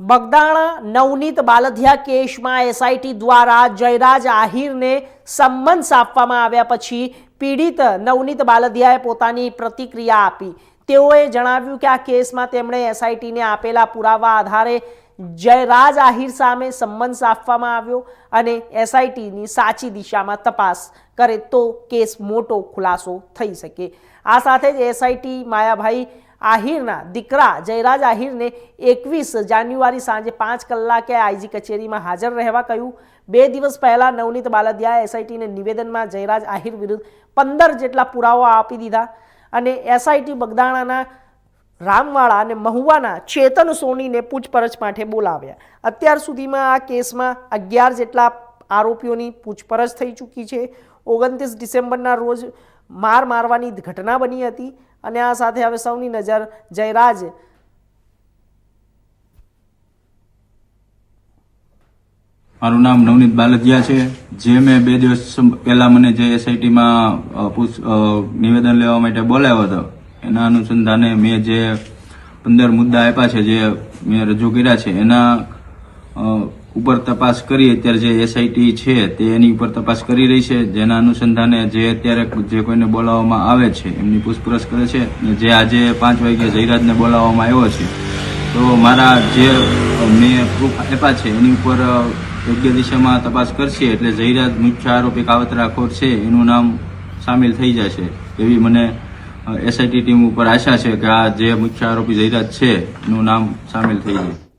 બગદાણા નવનીત બાલધિયા કેસમાં એસઆઈટી દ્વારા જયરાજ આહિરને સંમન્સ આપવામાં આવ્યા પછી પીડિત નવનીત બાલધિયાએ પોતાની પ્રતિક્રિયા આપી. તેઓએ જણાવ્યું કે આ કેસમાં તેમણે એસઆઈટીને આપેલા પુરાવા આધારે જયરાજ આહિર સામે સંમન્સ આપવામાં આવ્યો અને એસઆઈટીની સાચી દિશામાં તપાસ કરે તો કેસ મોટો ખુલાસો થઈ શકે. આ સાથે જ એસઆઈટી માયાભાઈ આહિરના દીકરા જયરાજ આહિરને એકવીસ જાન્યુઆરી સાંજે પાંચ કલાકે આઈજી કચેરીમાં હાજર રહેવા કહ્યું. બે દિવસ પહેલા નવનીત બાલદિયાએ એસઆઈટીને નિવેદનમાં જયરાજ આહિર વિરુદ્ધ પંદર જેટલા પુરાવા આપી દીધા અને એસઆઈટી બગદાણાના રામવાળા અને મહુવાના ચેતન સોનીને પૂછપરછ માટે બોલાવ્યા. અત્યાર સુધીમાં આ કેસમાં અગિયાર જેટલા આરોપીઓની પૂછપરછ થઈ ચૂકી છે. ઓગણત્રીસ ડિસેમ્બરના રોજ માર મારવાની ઘટના બની હતી અને આ સાથે હવે સૌની નજર જયરાજ મારું નામ નવનીત બાલદિયા છે. જે મેં બે દિવસ પહેલા મને જે એસઆઈટીમાં નિવેદન લેવા માટે બોલાવ્યો હતો, એના અનુસંધાને મેં જે પંદર મુદ્દા આપ્યા છે, જે મેં રજૂ કર્યા છે, એના ઉપર તપાસ કરી અત્યારે જે એસઆઈટી છે તે એની ઉપર તપાસ કરી રહી છે. જેના અનુસંધાને જે અત્યારે જે કોઈને બોલાવવામાં આવે છે, એમની પૂછપરછ કરે છે જે આજે પાંચ વાગે જયરાજને બોલાવવામાં આવ્યો છે. તો મારા જે મેં પ્રૂફ આપ્યા છે, એની ઉપર યોગ્ય દિશામાં તપાસ કરશે એટલે જયરાજ મુખ્ય આરોપી કાવતરાખોર છે, એનું નામ સામેલ થઈ જશે. એવી મને એસઆઈટી ટીમ ઉપર આશા છે કે આ જે મુખ્ય આરોપી જયરાજ છે, એનું નામ સામેલ થઈ જાય